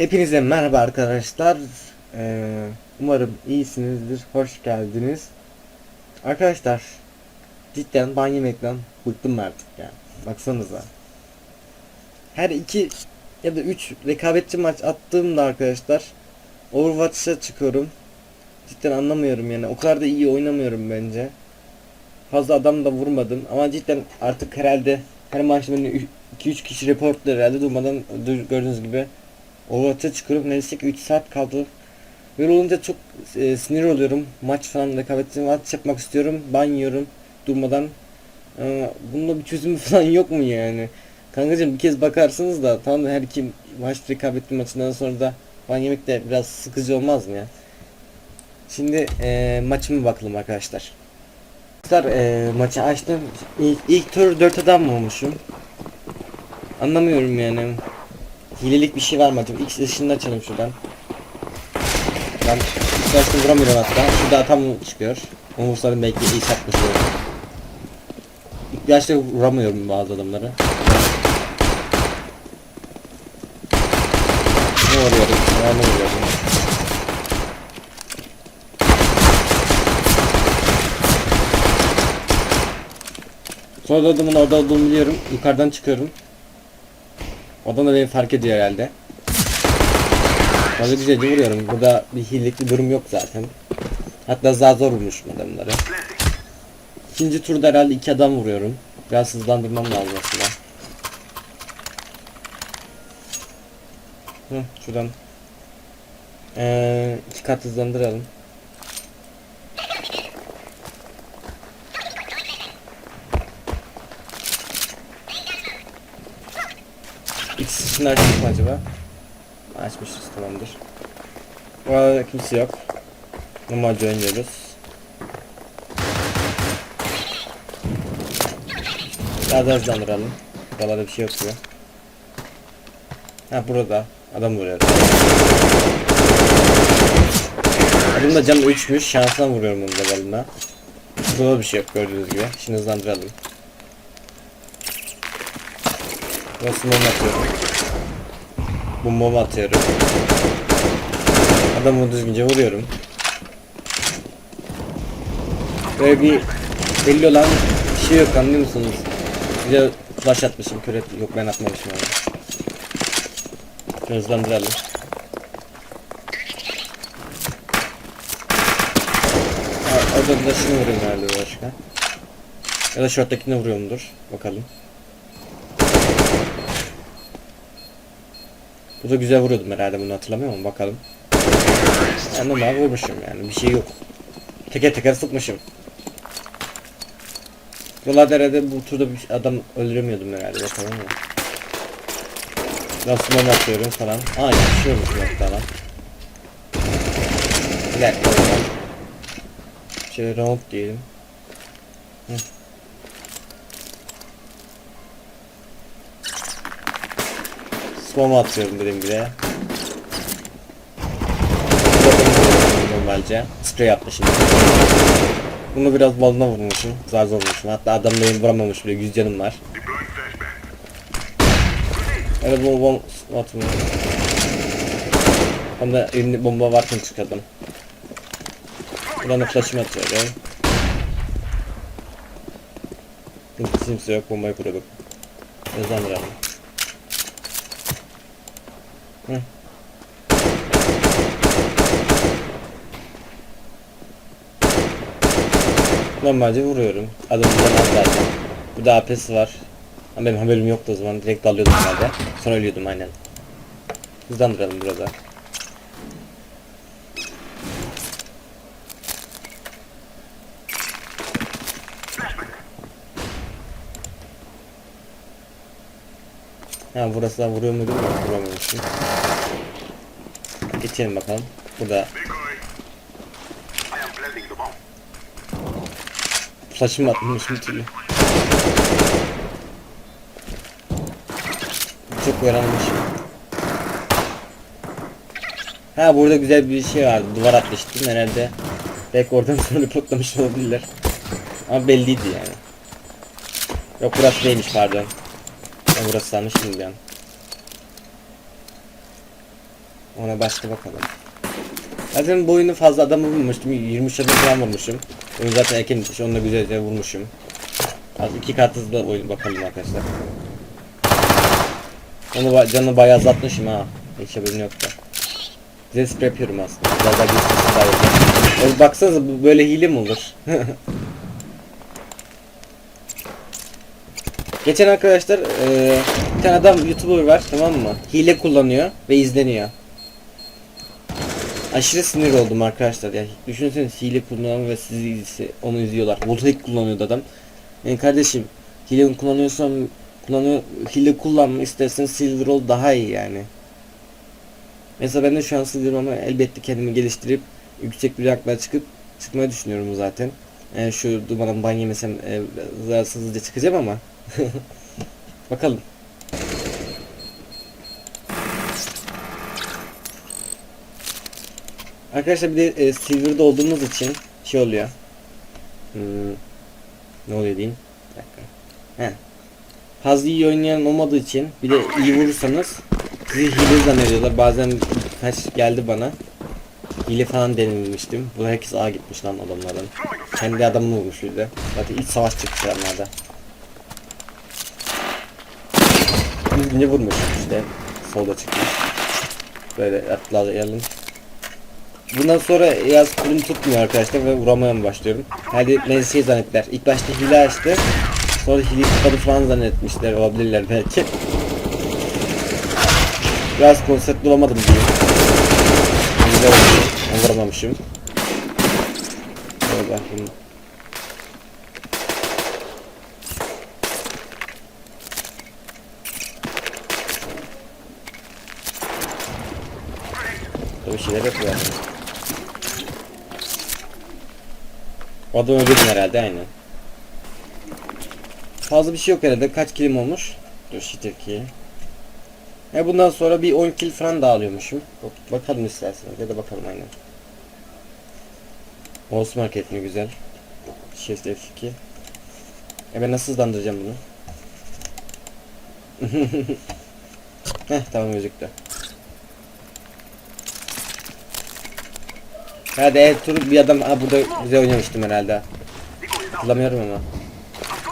Hepinize merhaba arkadaşlar. Ee, umarım iyisinizdir. Hoş geldiniz. Arkadaşlar cidden ban yemekten bıktım artık yani. Baksanıza. Her iki ya da üç rekabetçi maç attığımda arkadaşlar Overwatch'a çıkıyorum. Cidden anlamıyorum yani. O kadar da iyi oynamıyorum bence. Fazla adam da vurmadım ama cidden artık herhalde her maçta beni 2-3 kişi reportlar herhalde durmadan du- gördüğünüz gibi Overwatch'a çıkıyorum. Ki 3 saat kaldı. Böyle olunca çok e, sinir oluyorum. Maç falan rekabetçi maç yapmak istiyorum. Ban yiyorum durmadan. Ee, bunda bir çözümü falan yok mu yani? Kankacığım bir kez bakarsınız da tamam da her iki maç rekabetli maçından sonra da ban yemek de biraz sıkıcı olmaz mı ya? Şimdi e, maçıma bakalım arkadaşlar. Arkadaşlar e, maçı açtım. İlk, ilk tur 4 adam mı olmuşum? Anlamıyorum yani. Hilelik bir şey var? X ışığını açalım şuradan. Ben başta vuramıyorum hatta. Şurada atam çıkıyor. Vursarım belki iyi satmış olurum. İlk vuramıyorum bazı adamları. Ne vuruyorum? Ne vuruyorum? Sonra da adamın orada olduğunu biliyorum. Yukarıdan çıkıyorum. Adam da beni fark ediyor herhalde. Fazla güzelce vuruyorum. Burada bir hilelik durum yok zaten. Hatta daha zor vurmuşum adamları. İkinci turda herhalde iki adam vuruyorum. Biraz hızlandırmam lazım aslında. Hı, şuradan. Ee, iki kat hızlandıralım. İçin açtık acaba? Açmışız tamamdır. Bu arada kimse yok. Normalce oynuyoruz. Biraz daha hızlandıralım. Buralarda bir şey yok gibi. Ha burada. Adam vuruyor. Adam da canı 3'müş. Şansına vuruyorum onu da balına. Burada bir şey yok gördüğünüz gibi. Şimdi hızlandıralım. Nasıl mum atıyorum. Bu mum atıyorum. Adamı düzgünce vuruyorum. Böyle bir belli olan bir şey yok anlıyor musunuz? Bir de flash atmışım küret yok ben atmamışım onu. Hızlandıralım. Orada da şunu vuruyorum herhalde başka. Ya da short'takini vuruyorumdur. Bakalım. Bu da güzel vuruyordum herhalde bunu hatırlamıyor musun? Bakalım. Yani normal vurmuşum yani bir şey yok. Teker teker sıkmışım. Buralarda herhalde bu turda bir adam öldüremiyordum herhalde bakalım ya. Nasıl mom atıyorum falan. Aa yaşıyormuşum hatta lan. Bir dakika. Şöyle round diyelim. Hı. Spam atıyorum dediğim gibi. Normalce. Spray atmışım. Bunu biraz balına vurmuşum. Zar zor vurmuşum. Hatta adam beni vuramamış bile. 100 canım var. Evet bu bom atma. Hem de elimde bomba varken çıkardım. Buradan da flash'ımı atıyorum. Kimse yok bombayı kurduk. Hızlandıralım. Hı. Normalce vuruyorum. Adam vuramaz zaten. Burada AP'si var. Ama benim haberim yoktu o zaman. Direkt dalıyordum herhalde. Sonra ölüyordum aynen. Hızlandıralım burada. Ha burası da vuruyor muydu? Yok vuramıyormuşum. Geçelim bakalım. Burada Saçımı atmışım türlü. Çok yaranmış. Ha burada güzel bir şey vardı. Duvar atmıştım herhalde. Belki oradan sonra patlamış olabilirler. Ama belliydi yani. Yok burası değilmiş pardon. Ben burası sanmıştım bir an. Ona başka bakalım. Zaten bu oyunu fazla adamı vurmuştum. 23 adam falan vurmuşum. Oyun zaten erken bitmiş. Onu da güzelce vurmuşum. Az iki kat hızlı oyun bakalım arkadaşlar. Onu canını bayağı azaltmışım ha. Hiç haberim yoktu. Güzel sprey yapıyorum aslında. Biraz daha geçmesi daha iyi. Baksanıza böyle hile mi olur? Geçen arkadaşlar eee, bir tane adam YouTuber var tamam mı? Hile kullanıyor ve izleniyor. Aşırı sinir oldum arkadaşlar ya. Düşünsenize hile kullanan ve sizi onu izliyorlar. Voltaik kullanıyordu adam. Yani kardeşim hile kullanıyorsan kullanıyor hile kullanma istersen silver ol daha iyi yani. Mesela ben de şu an silver ama elbette kendimi geliştirip yüksek bir ranklara çıkıp çıkmayı düşünüyorum zaten. Yani şu dumanın ban yemesem e, zararsız hızlıca çıkacağım ama. Bakalım. Arkadaşlar bir de e, Silver'da olduğumuz için şey oluyor. Hmm, ne oluyor diyeyim? Bir dakika. He. Fazla iyi oynayan olmadığı için bir de iyi vurursanız sizi hile zannediyorlar. Bazen kaç geldi bana. Hile falan denilmiştim. Bu herkes A gitmiş lan adamların. Kendi adamını vurmuş bir de. Zaten iç savaş çıkmış onlarda. Düzgünce vurmuş işte. Solda çıkmış. Böyle atlayalım. Bundan sonra yaz kulüm tutmuyor arkadaşlar ve vuramaya mı başlıyorum. Hadi beni şey zannettiler. İlk başta hile açtı. Sonra hile tutmadı falan zannetmişler olabilirler belki. Biraz konsept bulamadım diye. Hile oldu. Vuramamışım. Şöyle bakayım. Bir şeyler yapıyor. adam. O adam öldürdüm herhalde aynen. Fazla bir şey yok herhalde. Kaç kilim olmuş? Dur shitter ki. E bundan sonra bir 10 kill falan daha alıyormuşum. Bak- Bakalım isterseniz ya da bakalım aynen. Mouse market mi güzel. Shift F2. E ben nasıl hızlandıracağım bunu? Heh tamam gözüktü. Evet tur bir adam ha burada güzel oynamıştım herhalde. Hatırlamıyorum ama.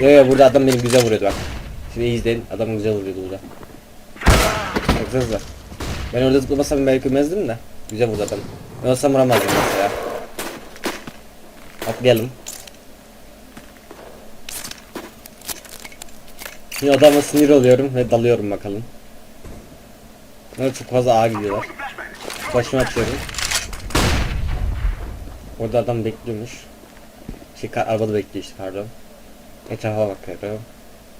Yo yo burada adam beni güzel vuruyordu bak. Şimdi izleyin adam güzel vuruyordu burada. Baksanıza. Ben orada zıplamasam belki ölmezdim de. Güzel vurdu adam. Ben olsam vuramazdım mesela. Atlayalım. Şimdi adama sinir oluyorum ve dalıyorum bakalım. Bunlar çok fazla ağa gidiyorlar. Başıma atıyorum. Orada adam bekliyormuş. Şey arabada bekliyor işte pardon. Etrafa bakıyorum.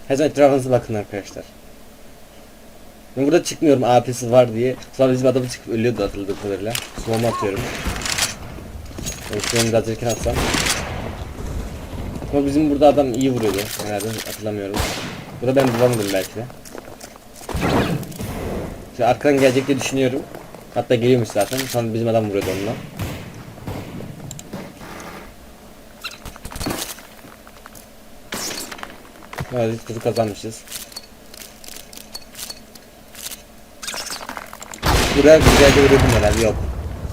Her zaman etrafınıza bakın arkadaşlar. Ben burada çıkmıyorum AP'si var diye. Sonra bizim adamı çıkıp ölüyordu atıldığı kadarıyla. Swam'a atıyorum. Yani Swam'ı biraz erken atsam. Ama bizim burada adam iyi vuruyordu. Herhalde hatırlamıyorum. Burada ben bulamadım belki de. Şimdi arkadan gelecek diye düşünüyorum. Hatta geliyormuş zaten. Sonra bizim adam vuruyordu onunla. Evet, ilk turu kazanmışız. Buraya güzel de vuruyordum herhalde yok.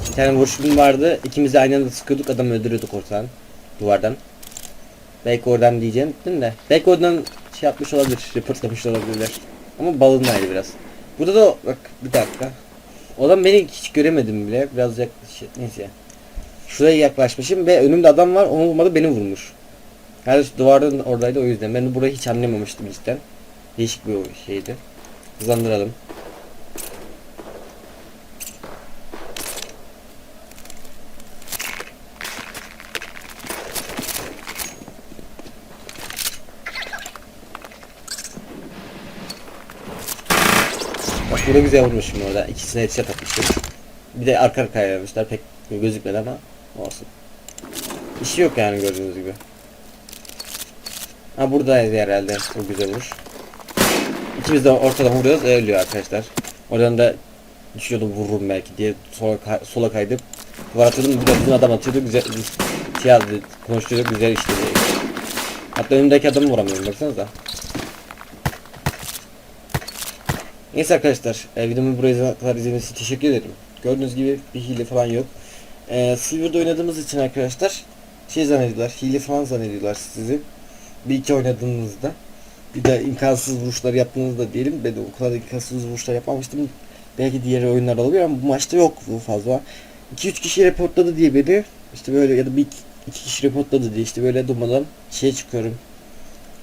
Bir tane vuruşum vardı. İkimiz de aynı anda sıkıyorduk adamı öldürüyorduk ortadan. Duvardan. Belki oradan diyeceğim dedim de. Belki oradan şey yapmış olabilir. Reportlamış olabilirler. Ama balındaydı biraz. Burada da bak bir dakika. O adam beni hiç göremedim bile. Biraz yaklaş neyse. Şuraya yaklaşmışım ve önümde adam var. Onu vurmadı beni vurmuş. Her duvardan oradaydı o yüzden. Ben burayı hiç anlamamıştım cidden. Değişik bir şeydi. Hızlandıralım. Bak burada güzel vurmuşum orada. İkisine headshot atmışım. Bir de arka arkaya vermişler. Pek gözükmedi ama olsun. İşi yok yani gördüğünüz gibi. Ha buradayız herhalde. Bu güzel vuruş. İkimiz de ortadan vuruyoruz. Ölüyor arkadaşlar. Oradan da düşüyordu vururum belki diye sola, kay- sola kaydıp duvar atıyordum. Bir de uzun adam atıyordu. Güzel şey aldı. Konuşturuyordu. Güzel işte. Hatta önümdeki adamı vuramıyorum. Baksanıza. Neyse arkadaşlar e, videomu buraya kadar izlediğiniz için teşekkür ederim. Gördüğünüz gibi bir hile falan yok. E, Silver'da oynadığımız için arkadaşlar şey zannediyorlar, hile falan zannediyorlar sizi. Bir iki oynadığınızda. Bir de imkansız vuruşlar yaptığınızda diyelim. Ben de o kadar imkansız vuruşlar yapmamıştım. Belki diğer oyunlarda olabilir ama bu maçta yok bu fazla. 2-3 kişi reportladı diye beni işte böyle ya da bir iki kişi reportladı diye işte böyle durmadan şeye çıkıyorum.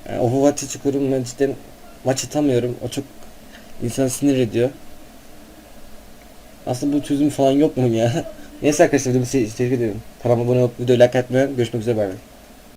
Yani Overwatch'a çıkıyorum ben cidden maç atamıyorum. O çok insan sinir ediyor. Aslında bu çözüm falan yok mu ya? Neyse arkadaşlar videomu teşekkür ederim. Kanalıma abone olup videoyu like atmayı görüşmek üzere bay bay.